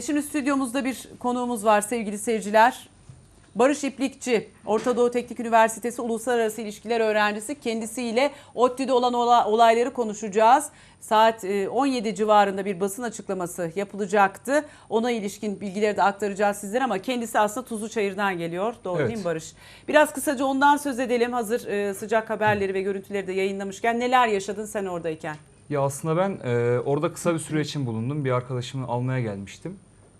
Ee, şimdi stüdyomuzda bir konuğumuz var sevgili seyirciler. Barış İplikçi, Orta Doğu Teknik Üniversitesi Uluslararası İlişkiler Öğrencisi. Kendisiyle ODTÜ'de olan ola- olayları konuşacağız. Saat e, 17 civarında bir basın açıklaması yapılacaktı. Ona ilişkin bilgileri de aktaracağız sizlere ama kendisi aslında Tuzluçayır'dan geliyor. Doğru Evet. değil mi Barış? Biraz kısaca ondan söz edelim. Hazır e, sıcak haberleri ve görüntüleri de yayınlamışken neler yaşadın sen oradayken? Ya aslında ben e, orada kısa bir süre için bulundum. Bir arkadaşımı almaya gelmiştim.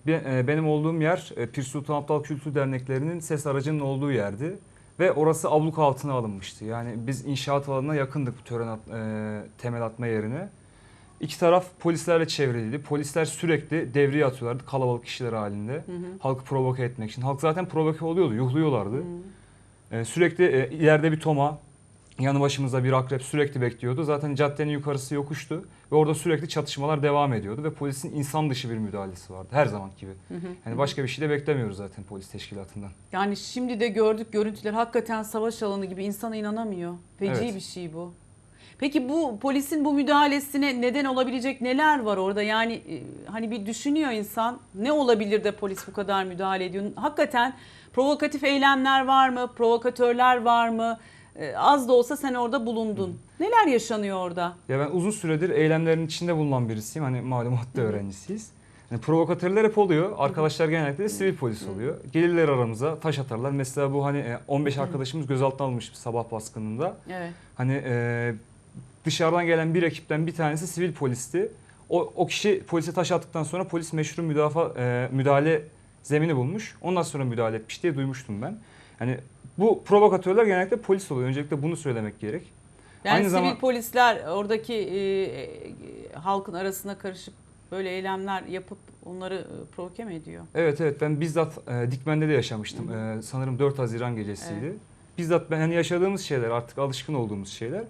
E, benim olduğum yer e, Pir Sultan Abdal Kültür Derneklerinin ses aracının olduğu yerdi. Ve orası abluk altına alınmıştı. Yani biz inşaat alanına yakındık bu tören at- e, temel atma yerine. İki taraf polislerle çevriliydi. Polisler sürekli devriye atıyorlardı kalabalık kişiler halinde. Halkı provoke etmek için. Halk zaten provoke oluyordu, yuhluyorlardı. E, sürekli e, ileride bir toma, yanı başımızda bir akrep sürekli bekliyordu. Zaten caddenin yukarısı yokuştu ve orada sürekli çatışmalar devam ediyordu ve polisin insan dışı bir müdahalesi vardı her zaman gibi. Yani başka bir şey de beklemiyoruz zaten polis teşkilatından. Yani şimdi de gördük görüntüler hakikaten savaş alanı gibi insana inanamıyor. Feci Evet. bir şey bu. Peki bu polisin bu müdahalesine neden olabilecek neler var orada? Yani e, hani bir düşünüyor insan ne olabilir de polis bu kadar müdahale ediyor? Hakikaten provokatif eylemler var mı? Provokatörler var mı? E, Az da olsa sen orada bulundun. Neler yaşanıyor orada? Ya ben uzun süredir eylemlerin içinde bulunan birisiyim. Hani malum hatta öğrencisiyiz. Yani provokatörler hep oluyor. Arkadaşlar genellikle de sivil polis oluyor. Gelirler aramıza taş atarlar. Mesela bu hani e, 15 arkadaşımız gözaltına alınmış bir sabah baskınında. Evet. Hani e, dışarıdan gelen bir ekipten bir tanesi sivil polisti. O, o kişi polise taş attıktan sonra polis meşru müdafaa, e, müdahale zemini bulmuş. Ondan sonra müdahale etmiş diye duymuştum ben. Hani bu provokatörler genellikle polis oluyor. Öncelikle bunu söylemek gerek. Yani Aynı sivil zaman- polisler oradaki e, e, halkın arasına karışıp böyle eylemler yapıp onları e, provoke mi ediyor? Evet evet ben bizzat e, Dikmen'de de yaşamıştım. E, sanırım 4 Haziran gecesiydi. Evet. Bizzat ben hani yaşadığımız şeyler artık alışkın olduğumuz şeyler.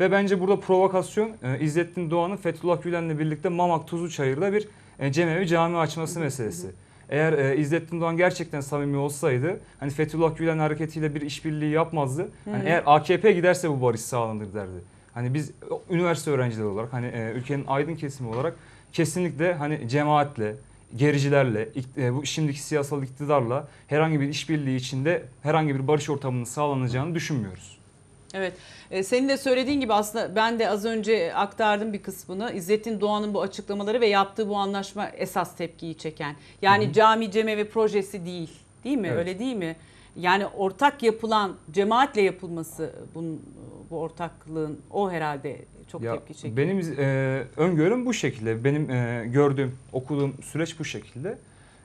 Ve bence burada provokasyon e, İzzettin Doğan'ın Fethullah Gülen'le birlikte Mamak Tuzluçayır'da bir e, cemevi cami açması meselesi. Eğer e, İzzettin Doğan gerçekten samimi olsaydı hani Fethullah Gülen hareketiyle bir işbirliği yapmazdı. Hani eğer AKP giderse bu barış sağlanır derdi. Hani biz o, üniversite öğrencileri olarak hani e, ülkenin aydın kesimi olarak kesinlikle hani cemaatle, gericilerle, ik- e, bu şimdiki siyasal iktidarla herhangi bir işbirliği içinde herhangi bir barış ortamının sağlanacağını düşünmüyoruz. Evet. E, senin de söylediğin gibi aslında ben de az önce aktardım bir kısmını. İzzettin Doğan'ın bu açıklamaları ve yaptığı bu anlaşma esas tepkiyi çeken. Yani cami cemevi projesi değil. Değil mi? Evet. Öyle değil mi? Yani ortak yapılan cemaatle yapılması bunun bu ortaklığın o herhalde çok Ya tepki çekiyor. benim e, öngörüm bu şekilde. Benim e, gördüğüm, okuduğum süreç bu şekilde.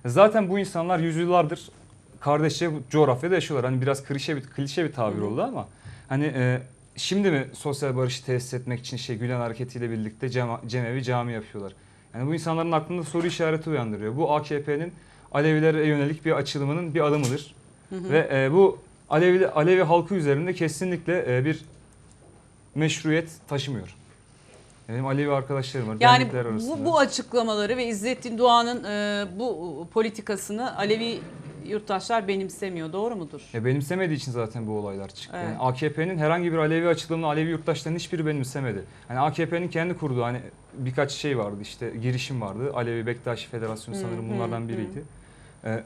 Zaten bu insanlar yüzyıllardır kardeşçe coğrafyada yaşıyorlar. Hani biraz klişe bir klişe bir tabir Hı hı. oldu ama hani e, şimdi mi sosyal barışı tesis etmek için şey Gülen hareketiyle birlikte cema, cemevi cami yapıyorlar. Yani bu insanların aklında soru işareti uyandırıyor. Bu AKP'nin Alevilere yönelik bir açılımının bir adımıdır. Ve e, bu Alevi, Alevi halkı üzerinde kesinlikle e, bir meşruiyet taşımıyor. Benim Alevi arkadaşlarım var. Yani arasında. bu, bu açıklamaları ve İzzettin Doğan'ın e, bu politikasını Alevi yurttaşlar benimsemiyor. Doğru mudur? Ya benimsemediği için zaten bu olaylar çıktı. Evet. Yani AKP'nin herhangi bir Alevi açılımını Alevi yurttaşların hiçbiri benimsemedi. Hani AKP'nin kendi kurduğu hani birkaç şey vardı işte girişim vardı. Alevi Bektaşi Federasyonu Hı, sanırım hı, bunlardan hı. biriydi. Ee,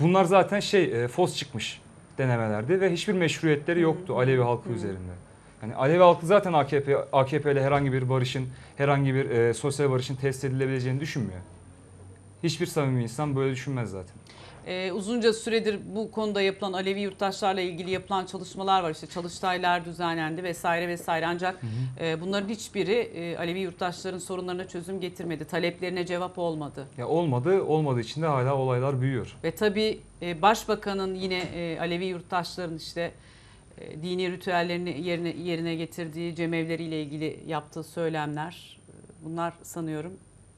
bunlar zaten şey e, fos çıkmış denemelerdi ve hiçbir meşruiyetleri yoktu Alevi halkı üzerinde. Yani Alevi halkı zaten AKP AKP ile herhangi bir barışın, herhangi bir e, sosyal barışın tesis edilebileceğini düşünmüyor. Hiçbir samimi insan böyle düşünmez zaten. Ee, uzunca süredir bu konuda yapılan Alevi yurttaşlarla ilgili yapılan çalışmalar var. İşte çalıştaylar düzenlendi vesaire vesaire. Ancak e, bunların hiçbiri e, Alevi yurttaşların sorunlarına çözüm getirmedi. Taleplerine cevap olmadı. Ya olmadı, olmadığı için de hala olaylar büyüyor. Ve tabii e, başbakanın yine e, Alevi yurttaşların işte e, dini ritüellerini yerine yerine getirdiği cemevleriyle ilgili yaptığı söylemler e, bunlar sanıyorum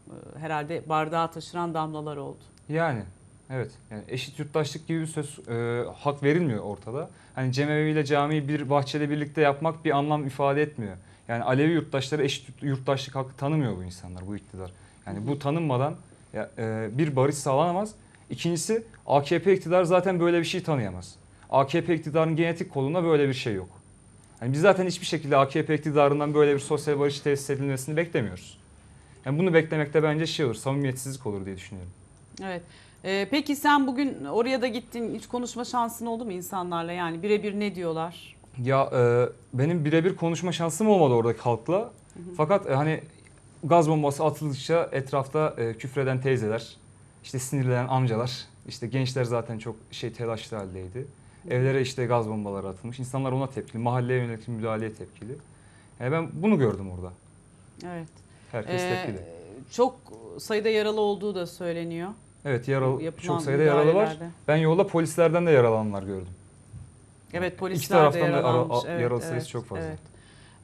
e, herhalde bardağa taşıran damlalar oldu. Yani evet yani eşit yurttaşlık gibi bir söz e, hak verilmiyor ortada. Hani cemevi ile camiyi bir bahçede birlikte yapmak bir anlam ifade etmiyor. Yani Alevi yurttaşları eşit yurttaşlık hakkı tanımıyor bu insanlar, bu iktidar. Yani bu tanınmadan ya, e, bir barış sağlanamaz. İkincisi AKP iktidar zaten böyle bir şey tanıyamaz. AKP iktidarının genetik kolunda böyle bir şey yok. Yani biz zaten hiçbir şekilde AKP iktidarından böyle bir sosyal barış tesis edilmesini beklemiyoruz. Yani bunu beklemekte bence şey olur, samimiyetsizlik olur diye düşünüyorum. Evet. Ee, peki sen bugün oraya da gittin. Hiç konuşma şansın oldu mu insanlarla? Yani birebir ne diyorlar? Ya e, benim birebir konuşma şansım olmadı oradaki halkla. Fakat e, hani gaz bombası atıldıkça etrafta e, küfreden teyzeler, işte sinirlenen amcalar, işte gençler zaten çok şey telaşlı haldeydi. Evlere işte gaz bombaları atılmış. İnsanlar ona tepkili, mahalleye yönelik müdahaleye tepkili. Yani ben bunu gördüm orada. Evet. Herkes Ee, tepkili. çok sayıda yaralı olduğu da söyleniyor. Evet yaralı, Yapılan çok sayıda yaralı var. müdahalelerde. Ben yolda polislerden de yaralananlar gördüm. Evet polisler İki taraftan da ara- yaralanmış. a- yaralı sayısı çok fazla. Evet.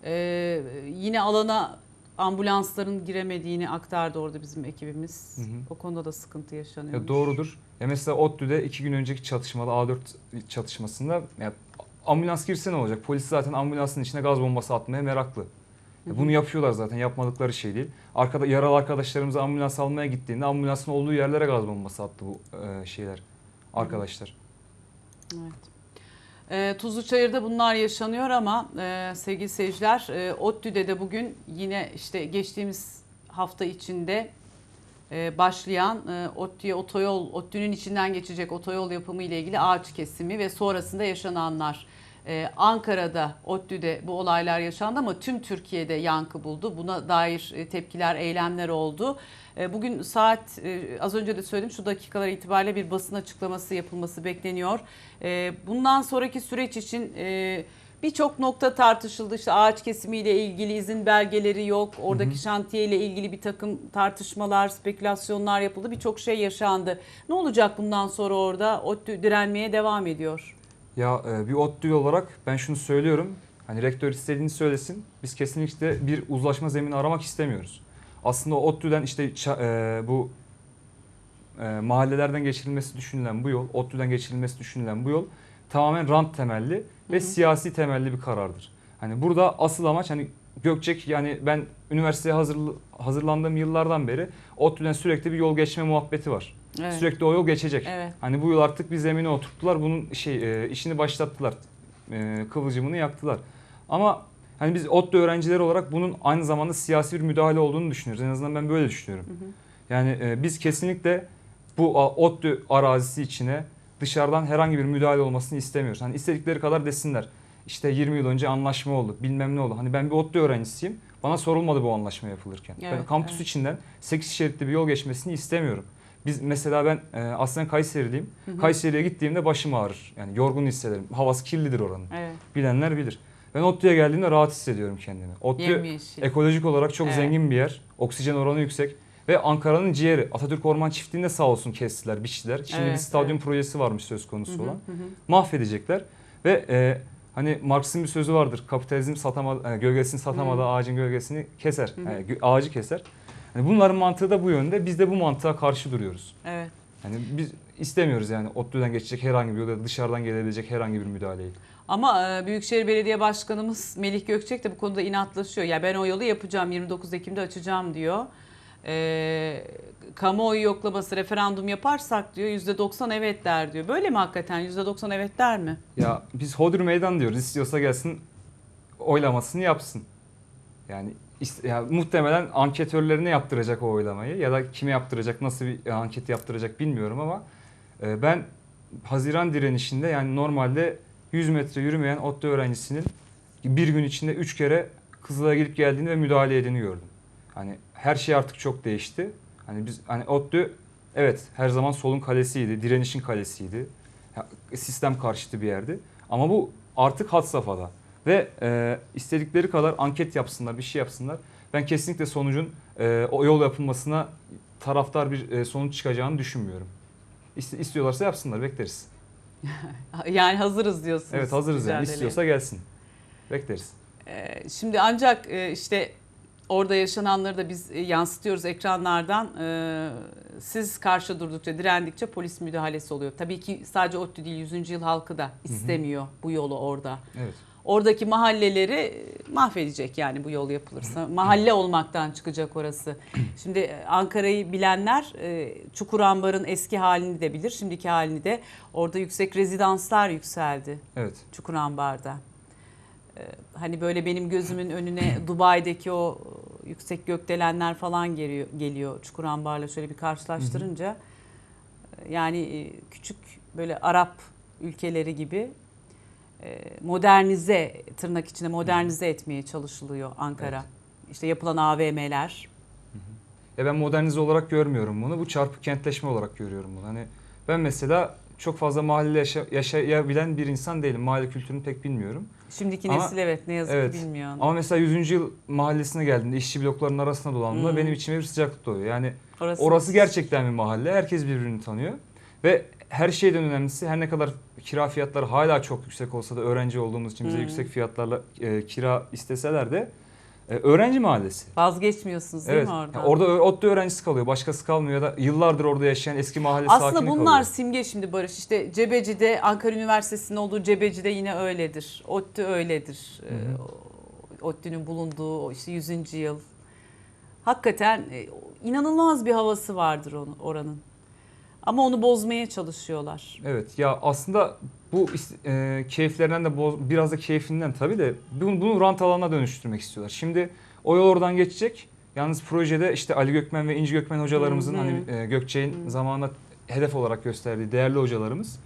Ee, yine alana ambulansların giremediğini aktardı orada bizim ekibimiz. Hı hı. O konuda da sıkıntı yaşanıyor. Ya doğrudur. Ya mesela ODTÜ'de iki gün önceki çatışmada A4 çatışmasında ya ambulans girse ne olacak? Polis zaten ambulansın içine gaz bombası atmaya meraklı. Bunu yapıyorlar zaten yapmadıkları şey değil. Arkada yaralı arkadaşlarımız ambulans almaya gittiğinde ambulansın olduğu yerlere gaz bombası attı bu e, şeyler arkadaşlar. Evet. Ee, Tuzluçayır'da bunlar yaşanıyor ama e, sevgili seyirciler e, ODTÜ'de de bugün yine işte geçtiğimiz hafta içinde e, başlayan e, ODTÜ'ye otoyol, ODTÜ'nün içinden geçecek otoyol yapımı ile ilgili ağaç kesimi ve sonrasında yaşananlar. Ee, Ankara'da, ODTÜ'de bu olaylar yaşandı ama tüm Türkiye'de yankı buldu. Buna dair e, tepkiler, eylemler oldu. E, Bugün saat e, az önce de söyledim şu dakikalar itibariyle bir basın açıklaması yapılması bekleniyor. E, Bundan sonraki süreç için e, birçok nokta tartışıldı. İşte ağaç kesimiyle ilgili izin belgeleri yok. Oradaki şantiyeyle ilgili bir takım tartışmalar, spekülasyonlar yapıldı. Birçok şey yaşandı. Ne olacak bundan sonra orada? ODTÜ direnmeye devam ediyor. Ya e, bir ODTÜ olarak ben şunu söylüyorum. Hani rektör istediğini söylesin. Biz kesinlikle bir uzlaşma zemini aramak istemiyoruz. Aslında ODTÜ'den işte e, bu e, mahallelerden geçirilmesi düşünülen bu yol, ODTÜ'den geçirilmesi düşünülen bu yol tamamen rant temelli ve Hı hı. siyasi temelli bir karardır. Hani burada asıl amaç hani Gökçek yani ben üniversiteye hazır, hazırlandığım yıllardan beri ODTÜ'den sürekli bir yol geçme muhabbeti var. Evet. Sürekli o yol geçecek. Evet. Hani bu yıl artık bir zemine oturttular. Bunun şey e, işini başlattılar. E, kıvılcımını yaktılar. Ama hani biz ODTÜ öğrencileri olarak bunun aynı zamanda siyasi bir müdahale olduğunu düşünüyoruz. En azından ben böyle düşünüyorum. Hı hı. Yani e, biz kesinlikle bu ODTÜ arazisi içine dışarıdan herhangi bir müdahale olmasını istemiyoruz. Hani istedikleri kadar desinler. İşte 20 yıl önce anlaşma oldu. Bilmem ne oldu. Hani ben bir ODTÜ öğrencisiyim. Bana sorulmadı bu anlaşma yapılırken. ben Evet, kampüs evet. içinden 8 şeritli bir yol geçmesini istemiyorum. Biz mesela ben e, aslen Kayseriliyim. Hı hı. Kayseri'ye gittiğimde başım ağrır. Yani yorgun hissederim. Havası kirlidir oranın. Evet. Bilenler bilir. Ben ODTÜ'ye geldiğimde rahat hissediyorum kendimi. ODTÜ ekolojik olarak çok Evet. zengin bir yer. Oksijen oranı yüksek. Ve Ankara'nın ciğeri. Atatürk Orman Çiftliği'nde sağ olsun kestiler, biçtiler. Şimdi Evet, bir stadyum evet. projesi varmış söz konusu Hı hı, olan. hı. Mahvedecekler. Ve e, hani Marx'ın bir sözü vardır. Kapitalizm satamadı, e, gölgesini satamadı, Hı. ağacın gölgesini keser. Hı hı. Yani ağacı keser. Hani bunların mantığı da bu yönde. Biz de bu mantığa karşı duruyoruz. Evet. Yani biz istemiyoruz yani ODTÜ'den geçecek herhangi bir yol ya da dışarıdan gelebilecek herhangi bir müdahaleyi. Ama e, Büyükşehir Belediye Başkanımız Melih Gökçek de bu konuda inatlaşıyor. Ya ben o yolu yapacağım 29 Ekim'de açacağım diyor. E, kamuoyu yoklaması referandum yaparsak diyor %90 evet der diyor. Böyle mi hakikaten %90 evet der mi? Ya biz Hodri meydan diyoruz. İstiyorsa gelsin oylamasını yapsın. Yani ya muhtemelen anketörlerine yaptıracak o oylamayı ya da kime yaptıracak, nasıl bir anket yaptıracak bilmiyorum ama e, ben Haziran direnişinde yani normalde 100 metre yürümeyen ODTÜ öğrencisinin bir gün içinde 3 kere Kızılay'a gidip geldiğini ve müdahale edeni gördüm. Hani her şey artık çok değişti. Hani biz hani ODTÜ evet her zaman solun kalesiydi, direnişin kalesiydi. Sistem karşıtı bir yerdi. Ama bu artık had safhada. Ve e, istedikleri kadar anket yapsınlar, bir şey yapsınlar. Ben kesinlikle sonucun e, o yol yapılmasına taraftar bir e, sonuç çıkacağını düşünmüyorum. İste, istiyorlarsa yapsınlar, bekleriz. Yani hazırız diyorsunuz. Evet hazırız yani. mücadeleye. İstiyorsa gelsin. Bekleriz. E, Şimdi ancak e, işte orada yaşananları da biz e, yansıtıyoruz ekranlardan. E, Siz karşı durdukça, direndikçe polis müdahalesi oluyor. Tabii ki sadece ODTÜ değil 100. yıl halkı da istemiyor bu yolu orada. Evet. Oradaki mahalleleri e, mahvedecek yani bu yol yapılırsa. Mahalle olmaktan çıkacak orası. Şimdi Ankara'yı bilenler Çukurambar'ın eski halini de bilir. Şimdiki halini de orada yüksek rezidanslar yükseldi Evet. Çukurambar'da. E, Hani böyle benim gözümün önüne Dubai'deki o e, yüksek gökdelenler falan geliyor, geliyor Çukurambar'la şöyle bir karşılaştırınca. Yani e, küçük böyle Arap ülkeleri gibi e, modernize tırnak içinde modernize etmeye çalışılıyor Ankara. İşte yapılan AVM'ler. Ya ben modernize olarak görmüyorum bunu. Bu çarpık kentleşme olarak görüyorum bunu. Hani ben mesela çok fazla mahallede yaşa- yaşayabilen bir insan değilim. Mahalle kültürünü pek bilmiyorum. Şimdiki Ama- nesil evet ne yazık evet. ki bilmiyor. Ama mesela 100. yıl mahallesine geldiğimde işçi bloklarının arasına dolandığımda Hmm. benim içime bir sıcaklık doğuyor. Yani Orası, orası gerçekten bir mahalle. Herkes birbirini tanıyor. Ve her şeyden önemlisi her ne kadar kira fiyatları hala çok yüksek olsa da öğrenci olduğumuz için bize Hmm. yüksek fiyatlarla e, kira isteseler de e, öğrenci mahallesi. Vazgeçmiyorsunuz değil Evet. mi orada? Yani orada ODTÜ öğrencisi kalıyor. Başkası kalmıyor ya da yıllardır orada yaşayan eski mahalle Aslında sakini bunlar kalıyor. simge şimdi Barış. İşte Cebeci'de Ankara Üniversitesi'nin olduğu Cebeci'de yine öyledir. ODTÜ öyledir. Hı hı. ODTÜ'nün bulunduğu işte 100. yıl. Hakikaten e, inanılmaz bir havası vardır onun, oranın. Ama onu bozmaya çalışıyorlar. Evet ya aslında bu e, keyiflerinden de boz- biraz da keyfinden tabii de bunu, bunu rant alanına dönüştürmek istiyorlar. Şimdi o yol oradan geçecek. Yalnız projede işte Ali Gökmen ve İnci Gökmen hocalarımızın hani e, Gökçe'nin Hı. zamanında hedef olarak gösterdiği değerli hocalarımız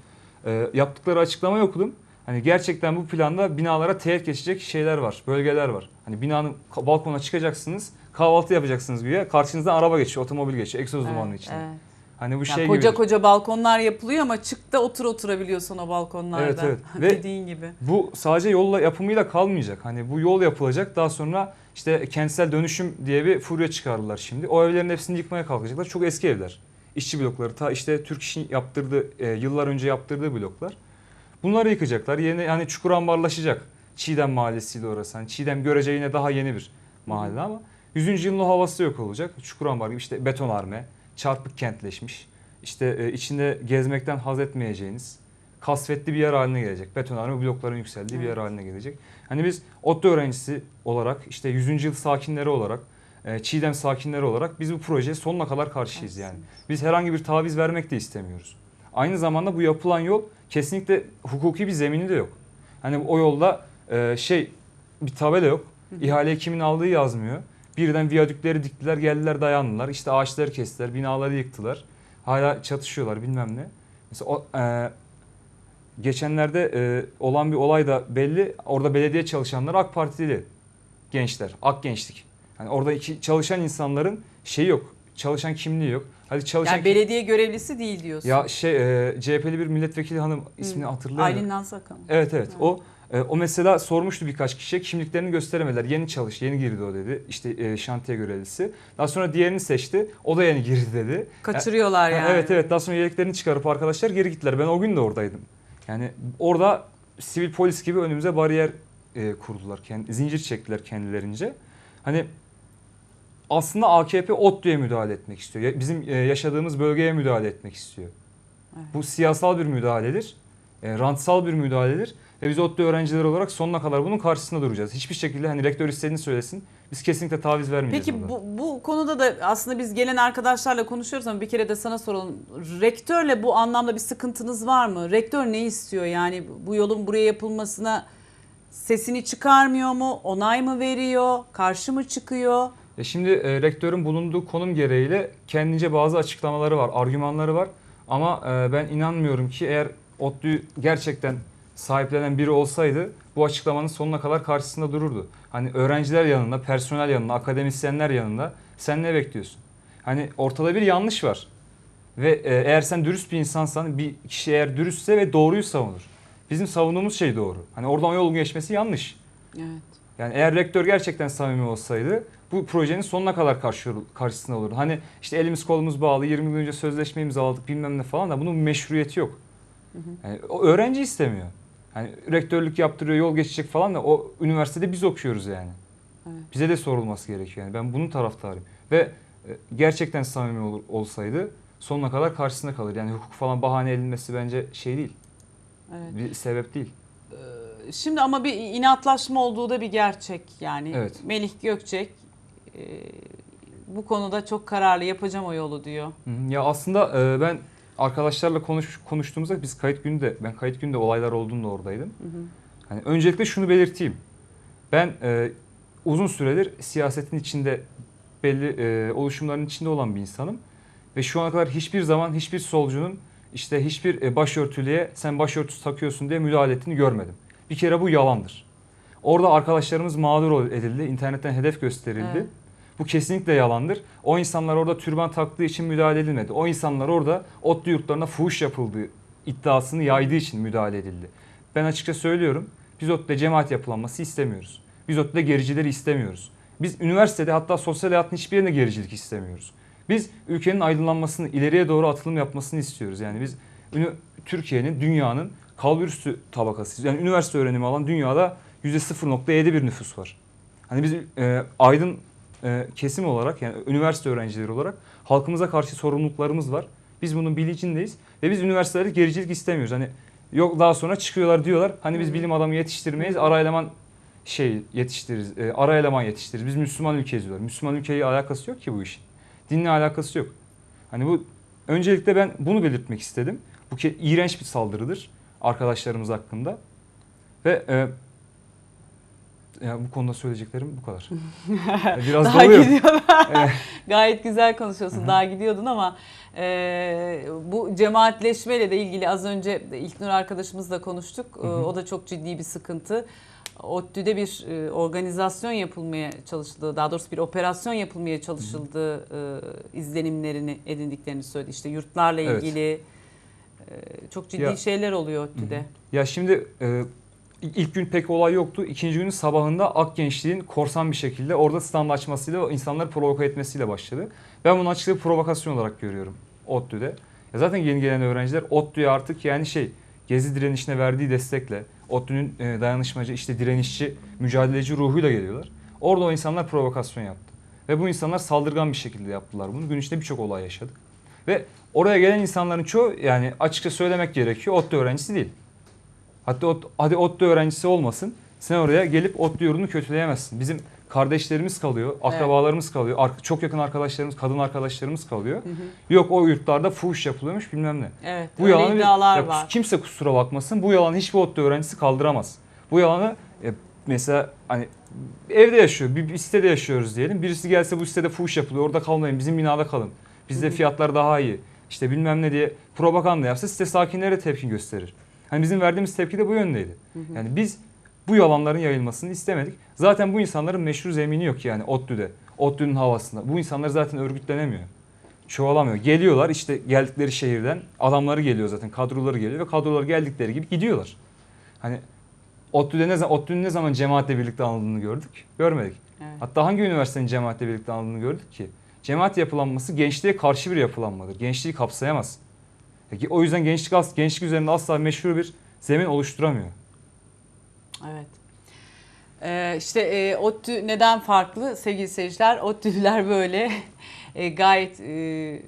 e, yaptıkları açıklamayı okudum. Hani gerçekten bu planda binalara teğet geçecek şeyler var, bölgeler var. Hani binanın balkona çıkacaksınız, kahvaltı yapacaksınız güya. Karşınızdan araba geçiyor, otomobil geçiyor, egzoz dumanı içinde. evet. Hani bu Ya şey koca gibi. koca balkonlar yapılıyor ama çık da otur oturabiliyorsun o balkonlarda. Evet, evet. Ve- Dediğin gibi. Bu sadece yolla yapımıyla kalmayacak. Hani bu yol yapılacak. Daha sonra işte kentsel dönüşüm diye bir furya çıkardılar şimdi. O evlerin hepsini yıkmaya kalkacaklar. Çok eski evler. İşçi blokları. Ta işte Türk İş'in yaptırdığı, e, yıllar önce yaptırdığı bloklar. Bunları yıkacaklar. Yeni hani çukur ambarlaşacak. Çiğdem Mahallesi'yle orası. Hani Çiğdem görece yine daha yeni bir mahalle ama 100. yılın o havası yok olacak. Çukur ambar gibi işte betonarme, çarpık kentleşmiş. İşte e, içinde gezmekten haz etmeyeceğiniz kasvetli bir yer haline gelecek. Betonarme blokların yükseldiği bir yer Evet. haline gelecek. Hani biz ODTÜ öğrencisi olarak işte 100. yıl sakinleri olarak e, Çiğdem sakinleri olarak biz bu projeye sonuna kadar karşıyız yani. Biz herhangi bir taviz vermek de istemiyoruz. Aynı zamanda bu yapılan yol kesinlikle hukuki bir zemini de yok. Hani o yolda e, şey bir tabela yok. İhaleyi kimin aldığı yazmıyor. Birden viyadükleri diktiler, geldiler dayandılar. İşte ağaçları kestiler, binaları yıktılar. Hala çatışıyorlar bilmem ne. Mesela o, e, geçenlerde e, olan bir olay da belli. Orada belediye çalışanları AK Partili gençler, AK gençlik. Yani orada iki çalışan insanların şeyi yok. Çalışan kimliği yok. Hadi çalışan Yani belediye görevlisi değil diyorsun. ya şey e, CHP'li bir milletvekili hanım ismini hatırlayamıyorum. Aylin Nazlıkan. Evet evet. Ha. O e, o mesela sormuştu birkaç kişiye kimliklerini gösteremediler. Yeni çalış, yeni girdi o dedi. İşte e, şantiye görevlisi. Daha sonra diğerini seçti. O da yeni girdi dedi. Kaçırıyorlar Ha, yani. Evet evet. Daha sonra yeleklerini çıkarıp arkadaşlar geri gittiler. Ben o gün de oradaydım. Yani orada sivil polis gibi önümüze bariyer e, kurdular. Kendi, zincir çektiler kendilerince. Hani aslında AKP ODTÜ'ye müdahale etmek istiyor. Bizim e, yaşadığımız bölgeye müdahale etmek istiyor. Evet. Bu siyasal bir müdahaledir. E, rantsal bir müdahaledir. Ve biz ODTÜ öğrencileri olarak sonuna kadar bunun karşısında duracağız. Hiçbir şekilde hani rektör istediğini söylesin. Biz kesinlikle taviz vermeyeceğiz. Peki burada. bu, bu konuda da aslında biz gelen arkadaşlarla konuşuyoruz ama bir kere de sana soralım. Rektörle bu anlamda bir sıkıntınız var mı? Rektör ne istiyor? Yani bu yolun buraya yapılmasına sesini çıkarmıyor mu? Onay mı veriyor? Karşı mı çıkıyor? E şimdi e, rektörün bulunduğu konum gereğiyle kendince bazı açıklamaları var, argümanları var. Ama e, ben inanmıyorum ki eğer ODTÜ gerçekten sahiplenen biri olsaydı bu açıklamanın sonuna kadar karşısında dururdu. Hani öğrenciler yanında, personel yanında, akademisyenler yanında sen ne bekliyorsun? Hani ortada bir yanlış var. Ve e, eğer sen dürüst bir insansan, bir kişi eğer dürüstse ve doğruyu savunur. Bizim savunduğumuz şey doğru. Hani oradan yolun geçmesi yanlış. Evet. Yani eğer rektör gerçekten samimi olsaydı bu projenin sonuna kadar karşı, karşısında olurdu. Hani işte elimiz kolumuz bağlı 20 yıl önce sözleşme imzaladık bilmem ne falan da bunun meşruiyeti yok. Yani o öğrenci istemiyor. Hani rektörlük yaptırıyor yol geçecek falan da o üniversitede biz okuyoruz yani. Evet. Bize de sorulması gerekiyor yani ben bunun taraftarıyım. Ve e, gerçekten samimi ol- olsaydı sonuna kadar karşısında kalır. Yani hukuk falan bahane edilmesi bence şey değil. Evet. Bir sebep değil. Şimdi ama bir inatlaşma olduğu da bir gerçek yani. Evet. Melih Gökçek e, bu konuda çok kararlı yapacağım o yolu diyor. Ya aslında e, ben arkadaşlarla konuş, konuştuğumuzda biz kayıt günde ben kayıt günde olaylar olduğunda oradaydım. Hani öncelikle şunu belirteyim. Ben e, uzun süredir siyasetin içinde belli e, oluşumların içinde olan bir insanım. Ve şu ana kadar hiçbir zaman hiçbir solcunun işte hiçbir e, başörtülüye sen başörtüsü takıyorsun diye müdahale ettiğini görmedim. Bir kere bu yalandır. Orada arkadaşlarımız mağdur edildi, internetten hedef gösterildi. Evet. Bu kesinlikle yalandır. O insanlar orada türban taktığı için müdahale edilmedi. O insanlar orada ODTÜ yurtlarına fuhuş yapıldığı iddiasını yaydığı için müdahale edildi. Ben açıkça söylüyorum. Biz ODTÜ'de cemaat yapılanması istemiyoruz. Biz ODTÜ'de gericileri istemiyoruz. Biz üniversitede hatta sosyal hayatın hiçbirinde gericilik istemiyoruz. Biz ülkenin aydınlanmasını, ileriye doğru atılım yapmasını istiyoruz. Yani biz Türkiye'nin, dünyanın kalburüstü tabakasıyız. Yani üniversite öğrenimi alan dünyada %0.7 bir nüfus var. Hani biz e, aydın e, kesim olarak yani üniversite öğrencileri olarak halkımıza karşı sorumluluklarımız var. Biz bunun bilincindeyiz ve biz üniversitelerde gericilik istemiyoruz. Hani yok daha sonra çıkıyorlar diyorlar. Hani biz bilim adamı yetiştirmeyiz. Ara eleman şey yetiştiririz. e, ara eleman yetiştiririz. Biz Müslüman ülkeyiz diyorlar. Müslüman ülkeyle alakası yok ki bu işin. Dinle alakası yok. Hani bu öncelikle ben bunu belirtmek istedim. Bu ke iğrenç bir saldırıdır arkadaşlarımız hakkında. Ve e, ya bu konuda söyleyeceklerim bu kadar. E, Biraz Daha doluyum. gidiyor. Evet. Gayet güzel konuşuyorsun. Daha gidiyordun ama e, bu cemaatleşmeyle de ilgili az önce İlknur arkadaşımızla konuştuk. E, o da çok ciddi bir sıkıntı. ODTÜ'de bir e, organizasyon yapılmaya çalışıldığı, daha doğrusu bir operasyon yapılmaya çalışıldığı e, izlenimlerini edindiklerini söyledi. İşte yurtlarla Evet. ilgili e, çok ciddi Ya- şeyler oluyor ODTÜ'de. Ya şimdi e, ilk gün pek olay yoktu. İkinci günün sabahında Ak Gençliğin korsan bir şekilde orada stand açmasıyla o insanları provoke etmesiyle başladı. Ben bunu açıkçası provokasyon olarak görüyorum ODTÜ'de. Ya zaten yeni gelen öğrenciler ODTÜ'ye artık yani şey Gezi direnişine verdiği destekle ODTÜ'nün e, dayanışmacı işte direnişçi mücadeleci ruhuyla geliyorlar. Orada o insanlar provokasyon yaptı. Ve bu insanlar saldırgan bir şekilde yaptılar bunu. Gün içinde birçok olay yaşadık. Ve oraya gelen insanların çoğu yani açıkça söylemek gerekiyor ODTÜ öğrencisi değil. Hatta ot, hadi ODTÜ öğrencisi olmasın. Sen oraya gelip ODTÜ yurdunu kötüleyemezsin. Bizim kardeşlerimiz kalıyor, akrabalarımız kalıyor, ar- çok yakın arkadaşlarımız, kadın arkadaşlarımız kalıyor. Hı hı. Yok o yurtlarda fuhuş yapılıyormuş bilmem ne. Evet, Bu yalanı iddialar ya var. kimse kusura bakmasın. Bu yalanı hiçbir ODTÜ öğrencisi kaldıramaz. Bu yalanı e, mesela hani evde yaşıyor, bir, bir sitede yaşıyoruz diyelim. Birisi gelse bu sitede fuhuş yapılıyor, orada kalmayın, bizim binada kalın. Bizde Hı hı. fiyatlar daha iyi. İşte bilmem ne diye propaganda yapsa site sakinleri de tepki gösterir. Hani bizim verdiğimiz tepki de bu yöndeydi. Hı hı. Yani biz bu yalanların yayılmasını istemedik. Zaten bu insanların meşru zemini yok yani ODTÜ'de. ODTÜ'nün havasında. Bu insanlar zaten örgütlenemiyor. Çoğalamıyor. Geliyorlar işte geldikleri şehirden adamları geliyor zaten kadroları geliyor ve kadroları geldikleri gibi gidiyorlar. Hani ODTÜ'de ne zaman ODTÜ'nün ne zaman cemaatle birlikte anıldığını gördük? Görmedik. Evet. Hatta hangi üniversitenin cemaatle birlikte anıldığını gördük ki? Cemaat yapılanması gençliğe karşı bir yapılanmadır. Gençliği kapsayamaz. Peki o yüzden gençlik as- gençlik üzerinde asla meşhur bir zemin oluşturamıyor. Evet. Ee, işte e, ODTÜ neden farklı sevgili seyirciler? ODTÜ'lüler böyle e, gayet e,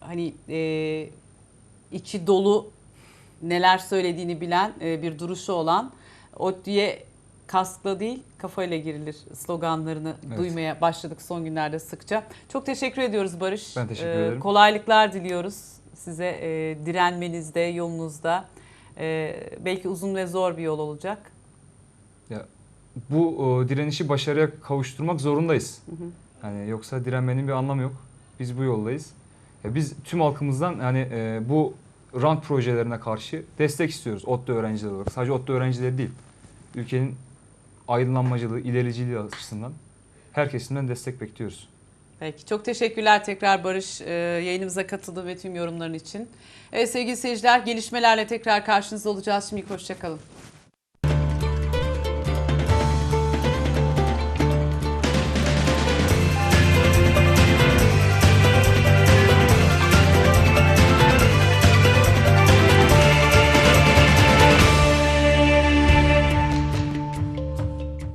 hani e, içi dolu neler söylediğini bilen e, bir duruşu olan ODTÜ'ye kaskla değil kafayla girilir sloganlarını Evet. duymaya başladık son günlerde sıkça. Çok teşekkür ediyoruz Barış. Ben teşekkür Ee, ederim. Kolaylıklar diliyoruz size e, direnmenizde, yolunuzda. E, belki uzun ve zor bir yol olacak. Bu o, direnişi başarıya kavuşturmak zorundayız. Hı hı. Yani yoksa direnmenin bir anlamı yok. Biz bu yoldayız. Ya biz tüm halkımızdan yani e, bu rant projelerine karşı destek istiyoruz ODTÜ öğrencileri olarak. Sadece ODTÜ öğrencileri değil. Ülkenin aydınlanmacılığı, ilericiliği açısından herkesinden destek bekliyoruz. Peki çok teşekkürler tekrar Barış e, yayınımıza katıldığın ve tüm yorumların için. Evet sevgili seyirciler gelişmelerle tekrar karşınızda olacağız. Şimdi hoşçakalın.